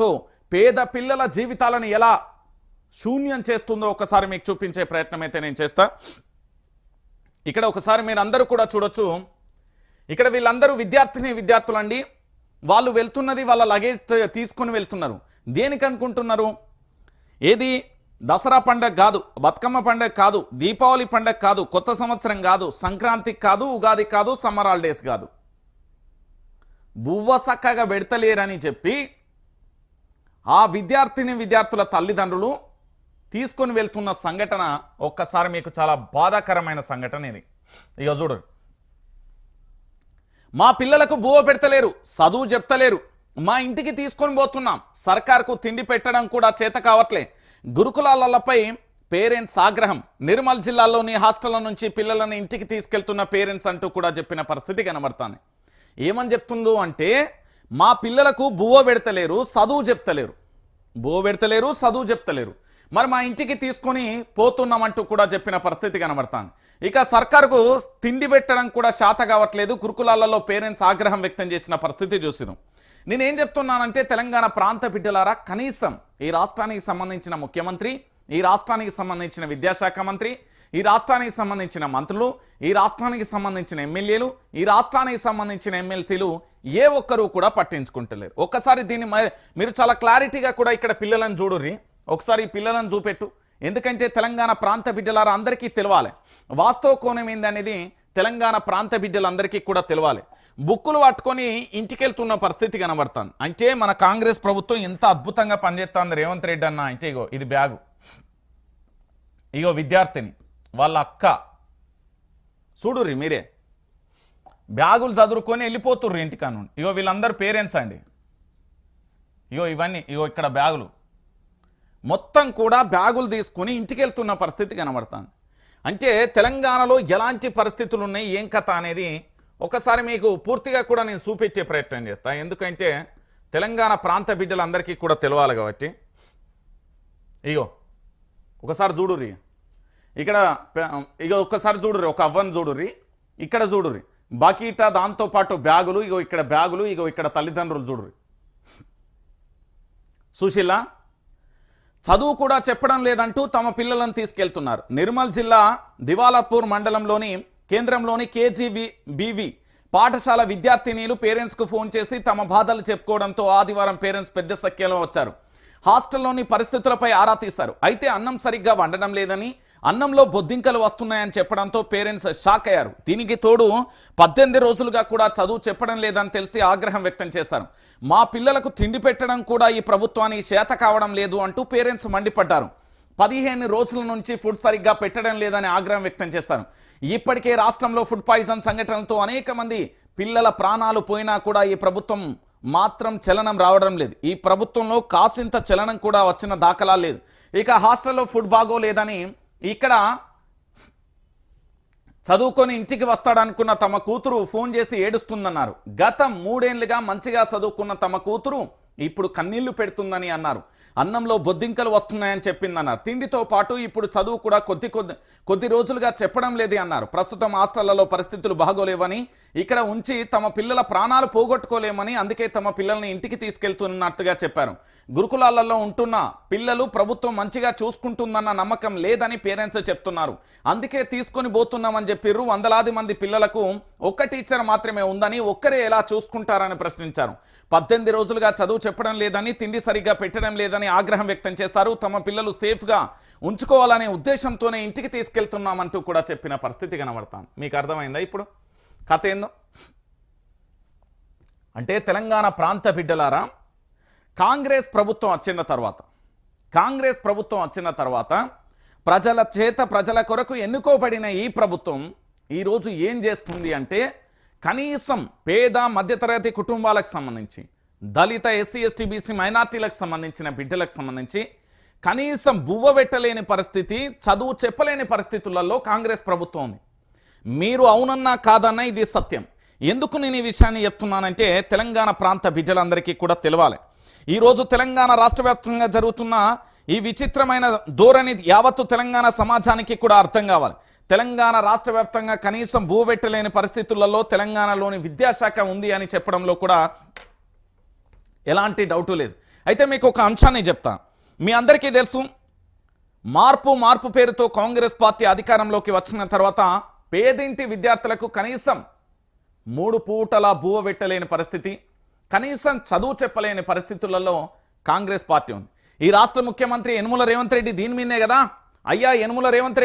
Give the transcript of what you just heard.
తో పేద పిల్లల జీవితాలను ఎలా శూన్యం చేస్తుందో ఒకసారి మీకు చూపించే ప్రయత్నం అయితే నేను చేస్తా. ఇక్కడ ఒకసారి మీరు అందరూ కూడా చూడొచ్చు. ఇక్కడ వీళ్ళందరూ విద్యార్థిని విద్యార్థులండి. వాళ్ళు వెళ్తున్నది వాళ్ళ లగేజ్ తీసుకొని వెళ్తున్నారు. దేనికి అనుకుంటున్నారు? ఏది? దసరా పండగ కాదు బతుకమ్మ పండగ కాదు దీపావళి పండగ కాదు కొత్త సంవత్సరం కాదు సంక్రాంతికి కాదు ఉగాది కాదు సమ్మర్ హాలిడేస్ కాదు. బువ్వ సక్కగా పెడతలేరని చెప్పి ఆ విద్యార్థిని విద్యార్థుల తల్లిదండ్రులు తీసుకొని వెళ్తున్న సంఘటన ఒక్కసారి మీకు చాలా బాధాకరమైన సంఘటన ఇది. ఇక చూడరు మా పిల్లలకు బువ్వ పెడతలేరు చదువు చెప్తలేరు. మా ఇంటికి తీసుకొని పోతున్నాం. సర్కార్కు తిండి పెట్టడం కూడా చేత కావట్లే. గురుకులాలపై పేరెంట్స్ ఆగ్రహం. నిర్మల్ జిల్లాలోని హాస్టళ్ళ నుంచి పిల్లలను ఇంటికి తీసుకెళ్తున్న పేరెంట్స్ అంటూ కూడా చెప్పిన పరిస్థితి కనబడతాను ఏమని చెప్తుందో అంటే మా పిల్లలకు బువ్వ పెడతలేరు చదువు చెప్తలేరు. బువ్వ పెడతలేరు చదువు చెప్తలేరు. మరి మా ఇంటికి తీసుకొని పోతున్నామంటూ కూడా చెప్పిన పరిస్థితి కనబడతాను ఇక సర్కారుకు తిండి పెట్టడం కూడా శాత కావట్లేదు. గురుకులాలలో పేరెంట్స్ ఆగ్రహం వ్యక్తం చేసిన పరిస్థితి చూసినాం. నేనేం చెప్తున్నానంటే తెలంగాణ ప్రాంత బిడ్డలారా కనీసం ఈ రాష్ట్రానికి సంబంధించిన ముఖ్యమంత్రి ఈ రాష్ట్రానికి సంబంధించిన విద్యాశాఖ మంత్రి ఈ రాష్ట్రానికి సంబంధించిన మంత్రులు ఈ రాష్ట్రానికి సంబంధించిన ఎమ్మెల్యేలు ఈ రాష్ట్రానికి సంబంధించిన ఎమ్మెల్సీలు ఏ ఒక్కరూ కూడా పట్టించుకుంటలేరు. ఒక్కసారి దీన్ని మీరు చాలా క్లారిటీగా కూడా ఇక్కడ పిల్లలను చూడుర్రి. ఒకసారి పిల్లలను చూపెట్టు. ఎందుకంటే తెలంగాణ ప్రాంత బిడ్డలారా అందరికీ తెలవాలి. వాస్తవ కోణం ఏందనేది తెలంగాణ ప్రాంత బిడ్డలందరికీ కూడా తెలవాలి. బుక్కులు పట్టుకొని ఇంటికెళ్తున్న పరిస్థితి కనబడుతుంది. అంటే మన కాంగ్రెస్ ప్రభుత్వం ఎంత అద్భుతంగా పనిచేస్తుంది రేవంత్ రెడ్డి అన్న. అంటే ఇగో ఇది బ్యాగు. ఇగో విద్యార్థిని. వాళ్ళ అక్క. చూడుర్రి మీరే. బ్యాగులు చదువుకొని వెళ్ళిపోతుర్రు ఇంటికాను ఇగో వీళ్ళందరూ పేరెంట్స్ అండి. ఇగో ఇవన్నీ ఇగో ఇక్కడ బ్యాగులు. మొత్తం కూడా బ్యాగులు తీసుకొని ఇంటికి వెళ్తున్న పరిస్థితి కనబడుతుంది. అంటే తెలంగాణలో ఎలాంటి పరిస్థితులు ఉన్నాయి ఏం కథ అనేది ఒకసారి మీకు పూర్తిగా కూడా నేను చూపించే ప్రయత్నం చేస్తాను ఎందుకంటే తెలంగాణ ప్రాంత బిడ్డలందరికీ కూడా తెలవాలి కాబట్టి. ఇగో ఒకసారి చూడుర్రి. ఇక్కడ ఇక ఇగో ఒక్కసారి చూడుర్రి ఒక అవ్వని చూడుర్రి ఇక్కడ చూడుర్రి. బకీట దాంతోపాటు బ్యాగులు ఇగో ఇక్కడ బ్యాగులు ఇగో ఇక్కడ తల్లిదండ్రులు చూడుర్రి. సుశీల చదువు కూడా చెప్పడం లేదంటూ తమ పిల్లలను తీసుకెళ్తున్నారు. నిర్మల్ జిల్లా దివాలాపూర్ మండలంలోని కేంద్రంలోని కేజీవి బీవి పాఠశాల విద్యార్థినీలు పేరెంట్స్కు ఫోన్ చేసి తమ బాధలు చెప్పుకోవడంతో ఆదివారం పేరెంట్స్ పెద్ద సంఖ్యలో వచ్చారు. హాస్టల్లోని పరిస్థితులపై ఆరా తీశారు. అయితే అన్నం సరిగ్గా వండడం లేదని అన్నంలో బొద్దింకలు వస్తున్నాయని చెప్పడంతో పేరెంట్స్ షాక్ అయ్యారు. దీనికి తోడు పద్దెనిమిది రోజులుగా కూడా చదువు చెప్పడం లేదని తెలిసి ఆగ్రహం వ్యక్తం చేశారు. మా పిల్లలకు తిండి పెట్టడం కూడా ఈ ప్రభుత్వానికి చేత కావడం లేదు అంటూ పేరెంట్స్ మండిపడ్డారు. పదిహేను రోజుల నుంచి ఫుడ్ సరిగ్గా పెట్టడం లేదని ఆగ్రహం వ్యక్తం చేశారు. ఇప్పటికే రాష్ట్రంలో ఫుడ్ పాయిజన్ సంఘటనలతో అనేక మంది పిల్లల ప్రాణాలు పోయినా కూడా ఈ ప్రభుత్వం మాత్రం చలనం రావడం లేదు. ఈ ప్రభుత్వంలో కాసింత చలనం కూడా వచ్చిన దాఖలా లేదు. ఇక హాస్టల్లో ఫుడ్ బాగోలేదని ఇక్కడ చదువుకొని ఇంటికి వస్తాడనుకున్న తమ కూతురు ఫోన్ చేసి ఏడుస్తుందన్నారు. గత మూడేళ్ళుగా మంచిగా చదువుకున్న తమ కూతురు ఇప్పుడు కన్నీళ్ళు పెడుతుందని అన్నారు. అన్నంలో బొద్దింకలు వస్తున్నాయని చెప్పిందన్నారు. తిండితో పాటు ఇప్పుడు చదువు కూడా కొద్ది కొద్ది కొద్ది రోజులుగా చెప్పడం లేదని అన్నారు. ప్రస్తుతం హాస్టళ్ళలో పరిస్థితులు బాగోలేవని ఇక్కడ ఉంచి తమ పిల్లల ప్రాణాలు పోగొట్టుకోలేమని అందుకే తమ పిల్లల్ని ఇంటికి తీసుకెళ్తున్నట్టుగా చెప్పారు. గురుకులాలలో ఉంటున్న పిల్లలు ప్రభుత్వం మంచిగా చూసుకుంటుందన్న నమ్మకం లేదని పేరెంట్స్ చెప్తున్నారు. అందుకే తీసుకొని పోతున్నామని చెప్పిర్రు. వందలాది మంది పిల్లలకు ఒక్క టీచర్ మాత్రమే ఉందని ఒక్కరే ఎలా చూసుకుంటారని ప్రశ్నించారు. పద్దెనిమిది రోజులుగా చదువు చెప్పడం లేదని తిండి సరిగ్గా పెట్టడం లేదని ఆగ్రహం వ్యక్తం చేశారు. తమ పిల్లలు సేఫ్గా ఉంచుకోవాలనే ఉద్దేశంతోనే ఇంటికి తీసుకెళ్తున్నామంటూ కూడా చెప్పిన పరిస్థితి కనబడతాం. మీకు అర్థమైందా ఇప్పుడు? కథ ఏందో? అంటే తెలంగాణ ప్రాంత బిడ్డలారా కాంగ్రెస్ ప్రభుత్వం వచ్చిన తర్వాత కాంగ్రెస్ ప్రభుత్వం వచ్చిన తర్వాత ప్రజల చేత ప్రజల కొరకు ఎన్నుకోబడిన ఈ ప్రభుత్వం ఈరోజు ఏం చేస్తుంది అంటే కనీసం పేద మధ్యతరగతి కుటుంబాలకు సంబంధించి దళిత ఎస్సీ ఎస్టీ బీసీ మైనార్టీలకు సంబంధించిన బిడ్డలకు సంబంధించి కనీసం బువ్వ పెట్టలేని పరిస్థితి చదువు చెప్పలేని పరిస్థితులలో కాంగ్రెస్ ప్రభుత్వం ఉంది. మీరు అవునన్నా కాదన్నా ఇది సత్యం. ఎందుకు నేను ఈ విషయాన్ని చెప్తున్నానంటే తెలంగాణ ప్రాంత బిడ్డలందరికీ కూడా తెలవాలి. ఈరోజు తెలంగాణ రాష్ట్ర వ్యాప్తంగా జరుగుతున్న ఈ విచిత్రమైన ధోరణి యావత్తు తెలంగాణ సమాజానికి కూడా అర్థం కావాలి. తెలంగాణ రాష్ట్ర వ్యాప్తంగా కనీసం భూబెట్టలేని పరిస్థితులలో తెలంగాణలోని విద్యాశాఖ ఉంది అని చెప్పడంలో కూడా ఎలాంటి డౌటు లేదు. అయితే మీకు ఒక అంశాన్ని చెప్తా. మీ అందరికీ తెలుసు మార్పు మార్పు పేరుతో కాంగ్రెస్ పార్టీ అధికారంలోకి వచ్చిన తర్వాత పేదింటి విద్యార్థులకు కనీసం మూడు పూటల బువ్వ పెట్టలేని పరిస్థితి కనీసం చదువు చెప్పలేని పరిస్థితులలో కాంగ్రెస్ పార్టీ ఉంది. ఈ రాష్ట్ర ముఖ్యమంత్రి యనుమల రేవంత్ రెడ్డి దీని మీదే కదా? అయ్యా యనుమల రేవంత్ రెడ్డి